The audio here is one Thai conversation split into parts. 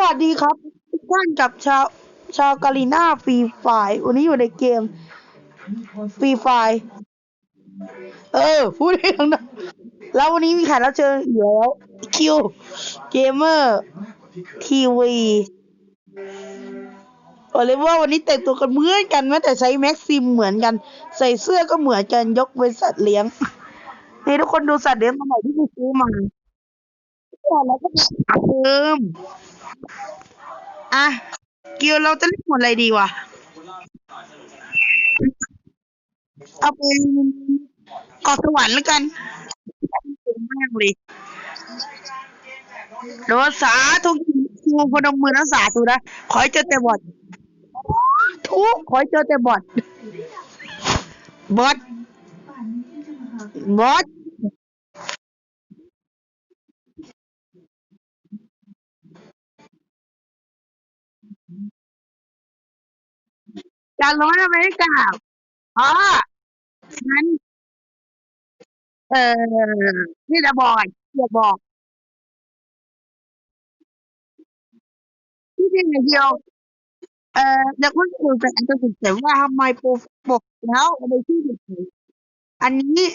วัสดีครับทุกท่านกับชาวชาวกาลิน่าฟรีไฟวันนี้อยู่ในเกมฟรีไฟเออ พูดให้ทั้งนั้นแล้ววันนี้มีแขกรับเชิญอีกแล้วคิวเกมเมอร์ทีวีบอกเลยว่าวันนี้แต่งตัวกันเหมือนกันแม้แต่ใช้แม็กซิมเหมือนกัน ใส่เสื้อก็เหมือนกันยกเว้นสัตว์เลี้ยงนี่ทุกคนดูสัตว์เลี้ยงตัวใหม่ที่กูซื้อมา แล้วก็เติมอะเกียวเราจะเล่นหมดอะไรดีวะเอาเป็นเกาะสวรรค์แล้วกันมากเลยหรือว่าสาธุคูพนมมือนะสาธุนะขอให้เจอแต่บอดทุกขอให้เจอแต่บอดบอดบอด จานร้อนอเมริกาอ๋องั้นเออนี่จะบอกจะบอกที่จริงเดียวเอ่อเด็กคนอื่นแต่อาจจะสงสัยว่าทำไมปรปกแล้วในที่เด็กอันนี้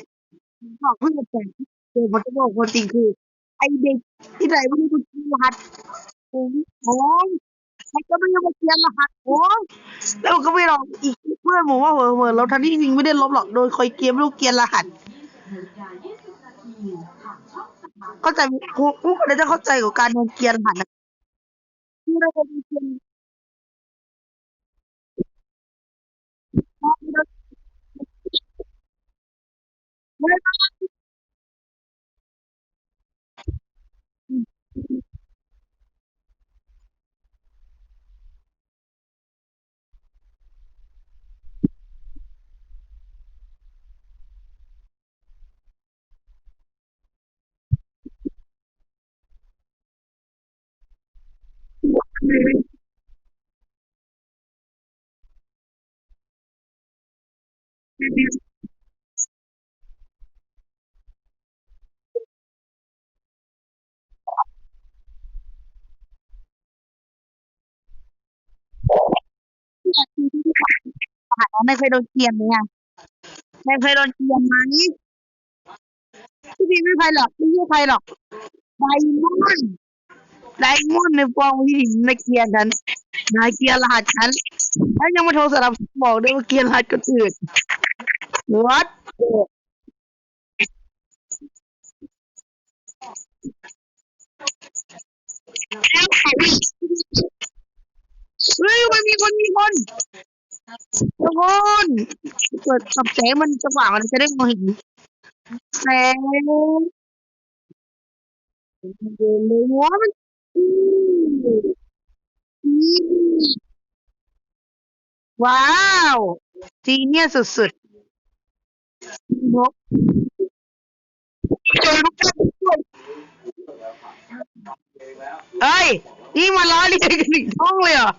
บอกเพื่อนแต่เด็กมันจะบอกคนจริงคือ ไอเด็กที่ไหนไม่รู้มันรหัสโอ้โันก็ไม่ยอมมาเขียนรหัสโอ้แล้วก็ไม่ลองอีกเพื่อนผมว่าเหอะเหอนเราทันที่จริงไม่ได้ลบหรอกโดยคอยเกมลูกเกียนรหัสเข้าใจกูกูก็เลยจะเข้าใจกับการโดนเกียนรหัสนะที่เราโดนเกียนไม่ได้ ไม่เคยโดนเกียนไหมอะไม่เคยโดนเกียนไหมพี่พี่ไม่ใครหรอกไม่ใช่ใครหรอกไดมอนด์ไดมอนด์ในฟองที่ในเกียนฉันนายเกียร์รหัสฉันแล้วยังมาโทรสารบอกด้วยว่าเกียร์รหัสคนอื่น what เฮ้ยมันมีคนมีคนทุกคนเปิดสับแสงมันสว่างมันจะได้มองเห็นแสงเดินเลยว่ามันว้าวจีเนียสุดๆ นกเอ้ย นี่มาล้อเลียนกันถึงช่องเลยเหรอ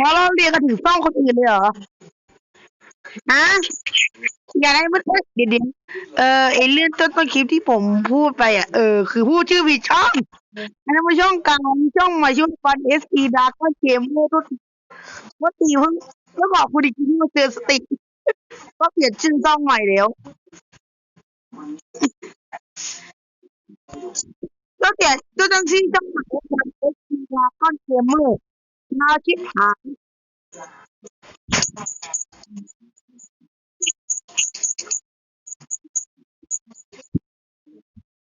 มาล้อเลียนกันถึงช่องคนอื่นเลยเหรอฮะอย่าได้มันเดี๋ยวเดี๋ยวเออไอเรื่องต้นต้นคลิปที่ผมพูดไปอะเออคือพูดชื่อผิดช่องอันนั้นมันช่องกลางช่องม่ช่องฟันเอสอีดาร์ก็เกมโม่ทุกว่าตีเพิ่งก็บอกคุณอีกทีที่มาเจอสติ ก็เปลี่ยนชื่อช่องใหม่แล้ว ก็เปลี่ยนก็ต้องชื่อช่องใหม่ฟันเอสอีดาร์ก็เกมเมอร์น่าชิบหาย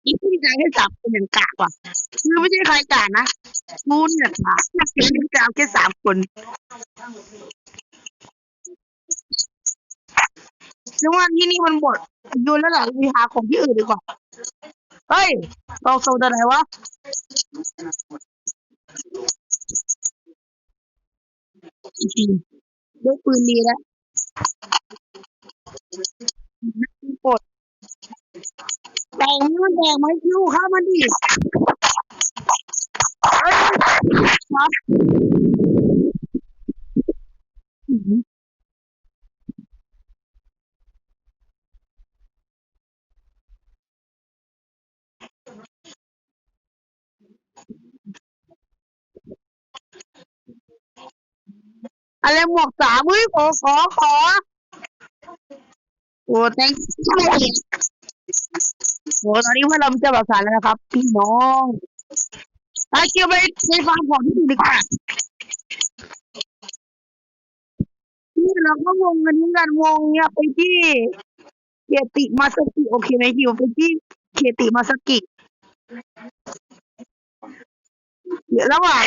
อีกที่ใจให้จับเป็นอย่างกากว่ะคือไม่ใช่ใครกากนะกูนเนี่ยค่ะนักเรียนจะเอาแค่สามคน จังหวะที่นี่มันหมดดูแล้วแหละวิหาของที่อื่นดีกว่า เฮ้ยเราโซนอะไรวะจริงได้ปืนดีแล้วปดแดงมันแดงไหมคิวข้ามาดิครับ อะไรหมวกสามเฮ้ยขอขอขอโอ้ thank you โอ้ตอนนี้พวกเราจะประสานแล้วนะครับ พี่น้องไปเกี่ยวไปในฟังของที่ดีกว่านี่เราก็วงกันนี้กันวงเนี่ยไปที่เคียติมาสกิโอเคไหมคิวไปที่เคียติมาสกิเดี๋ยวระหว่าง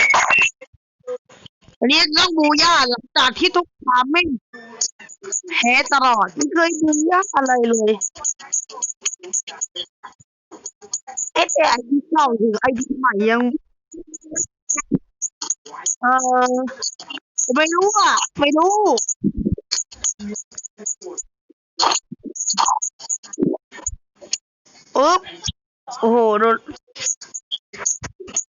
อันนี้ต้องบูย่าหลังจากที่ทุกคามไม่แพ้ตลอดไม่เคยบูย่าอะไรเลยเอ๊ะแต่ไอดีเก่าถึงไอดีใหม่ยัง เออไม่รู้อะ ไม่รู้อุ๊บโอ้โหโดน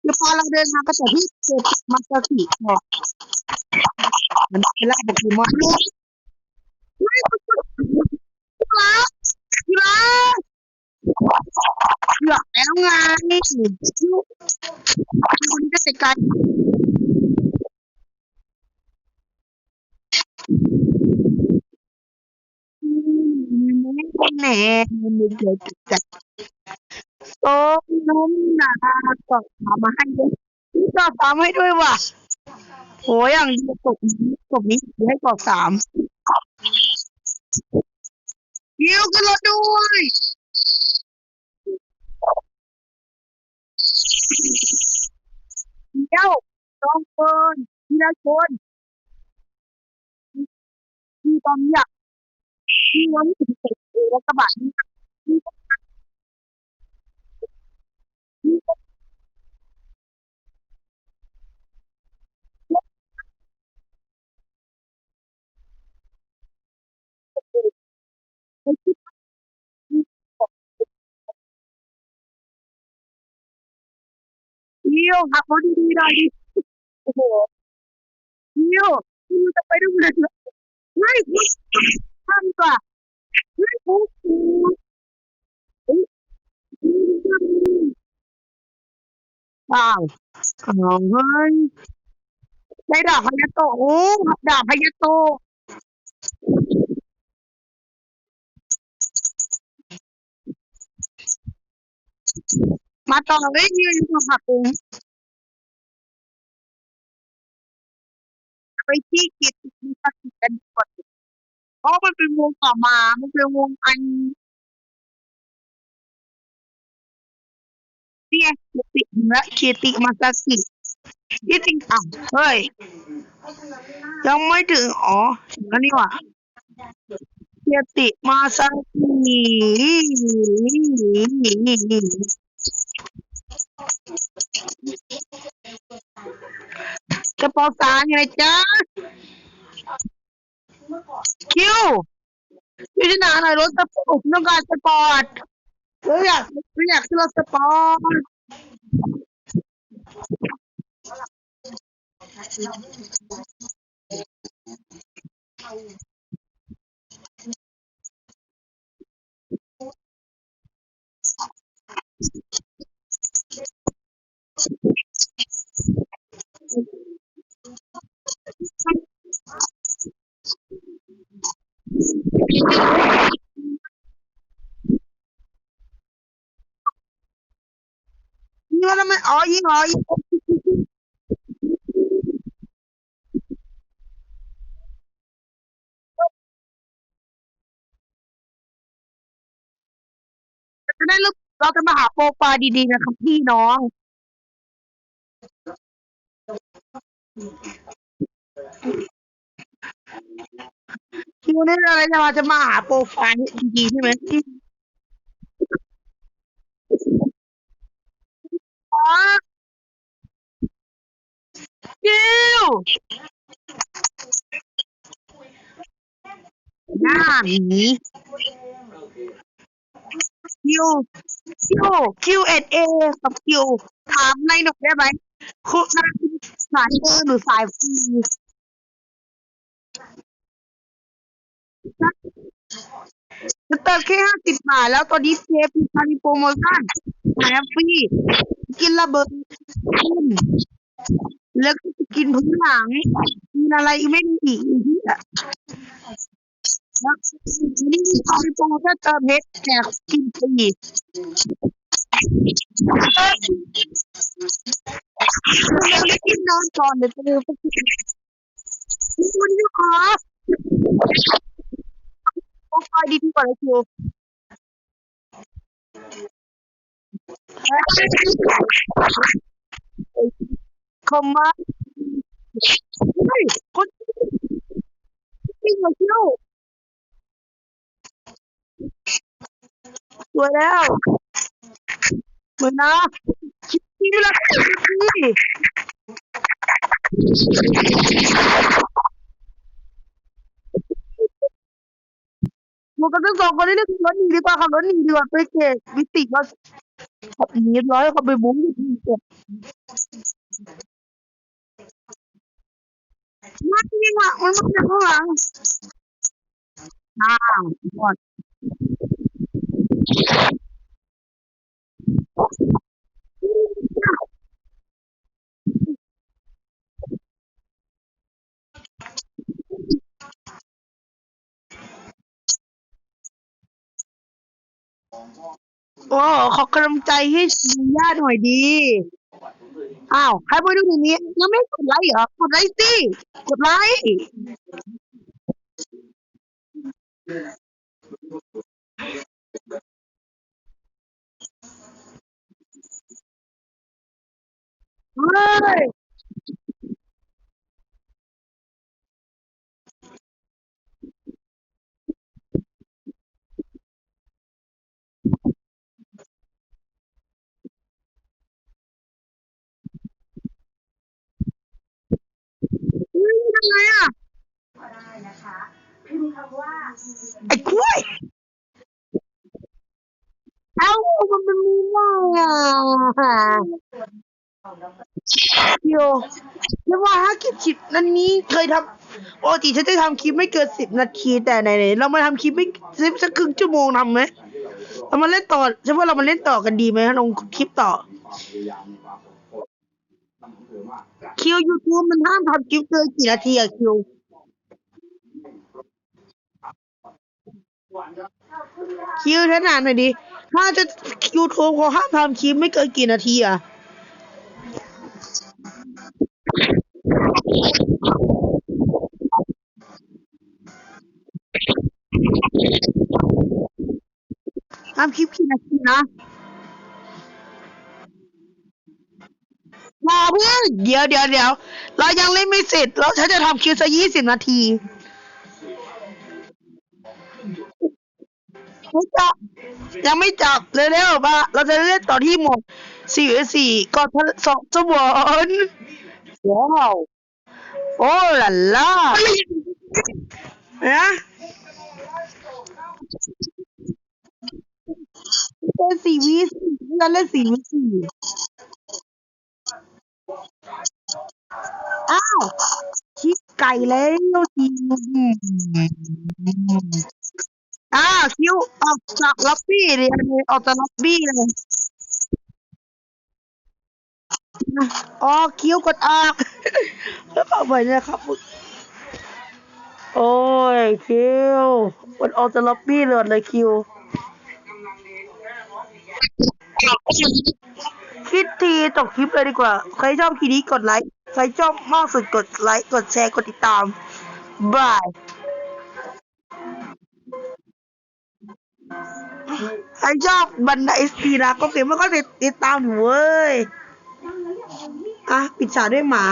คือพอเราเดินมาก็จะที่ เจอมาสกิบอกมันเป็นละโปเกมอนไม่กีฬากีฬาเหลือแล้วไงคนก็จะกลายแหน่มันเกิดจากโอ้นุ่มหนาตอบถามให้ด้วยวยว่ะโหอย่างนี้ตกนี้ตกนี้ให้กรอบสามยิวกันรถด้วยเดี๋ยวสองคนทีละคนที่ตอนนี้อะที่วันที่สิบเอ็ดแล้วกระบะนี้วขับรถดีๆหน่อยดิโอ้โหยิวยิวจะไปดูเลยไม่ทำก่ะไม่พูดว้าวของเฮ้ยได้ดาบพยาโตโอ้ดาบพยาโต มาต่อเลยยืนอยู่ผักปุงไปที่กิจมีสักกันก่อนเพราะมันเป็นวงต่อมา มันเป็นวงอันเนี่ยติและเคียติมาซากิที่จริงอะเฮ้ย ยังไม่ถึง อ๋อแล้วนี่ว่าเคียติมาซา กระเป๋าสารยังไงจ๊ะคิวพี่จะหนาหน่อยรถสปอร์ตต้องการสปอร์ตเฮ้ยอยากเราอยากขึ้นรถสปอร์ต ยิงแล้ว เราจะมาหาโปรไฟล์ดีๆนะครับพี่น้อง คิวนี่อะไรจะมาจะมาหาโปรไฟล์ดีๆใช่ไหมที่คิวหน้าหนีคิว คิวคิวเอ็ดเอกับคิวถามในหน่อยได้ไหมคุณสายเอหรือสายฟีจะเติมแค่ห้าสิบบาท แล้วตอนนี้เซฟมีโปรโมชั่นแถมฟรีกินระเบิดขึ้นแล้วก็กินพื้นหลังมีอะไรไม่ดีอีกอะ แล้วนี่ไอโฟนถ้าเติมเพชรแจกกินฟรีเราไม่กินนอนก่อนเดี๋ยวจะลืมไปกินคุณยูขอโปรไฟล์ดีๆก่อนเลยคิวคอมมาเฮ้ยคนจริงเหรอคิว สวยแล้วเหมือนนะคิดที่ละที่มันก็ต้องสองคนนี้เรียกรถหนีดีกว่าขับรถหนีดีกว่าไปเกตวิติก็ขับหนีร้อยเขาไปบุ้งอยู่ที่เกตมาจริงอะมันมาจากข้างหลังอ้าวหมด โอ้ขอกำลังใจให้ญาติหน่อยดี อ้าวใครไปดูในนี้ยังไม่กดไลค์เหรอกดไลค์สิกดไลค์ เฮ้ยอุ๊ยทำไงอะได้นะคะพิมพ์คำว่า ไอ้กล้วยเอ้ามันเป็นมีได้อะ ของเราก็ เดียวแล้วว่าถ้าคลิปสิบนันนี้เคยทำปกติฉันจะทำคลิปไม่เกินสิบนาที แต่ไหนๆเรามาทำคลิปไม่สิบสักครึ่งชั่วโมงทำไหมเรามาเล่นต่อฉันว่าเรามาเล่นต่อกันดีไหมลงคลิปต่อคิวยูทูบมันห้ามทำคลิปเกินกี่นาทีอะคิวคิวฉันอ่านหน่อยดิถ้าจะยูทูบเขาห้ามทำคลิปไม่เกินกี่นาทีอะ ทำคลิปกี่นาทีนะอย่าเพิ่งเดี๋ยวเดี๋ยวเดี๋ยวเรายังเล่นไม่เสร็จแล้วฉันจะทำคลิปสักยี่สิบนาทีไม่จับยังไม่จับเร็วๆมาเราจะเล่นต่อที่หมดสี่สี่ก่อนสองชั่วโมง ว้าวโอ้ล่ะล่ะนะเป็นสี่วิสี่เราเล่นสี่วิสี่อ้าวคิดไก่แล้วทีอ้าวคิวออกจากล็อบบี้เลยออกจากล็อบบี้เลย อ๋อคิวกดออกแล้วก็ไปนะครับ โอ้ยคิวกดออกจากล็อบบี้เลยเลยคิว คิดทีจบคลิปเลยดีกว่า ใครชอบคลิปนี้กดไลค์ ใครชอบมากสุดกดไลค์ กดแชร์ กดติดตาม บายใครชอบบันไดสีนะก็เสียมันก็ติดตามอยู่เว้ย อะปิดฉากด้วยหมา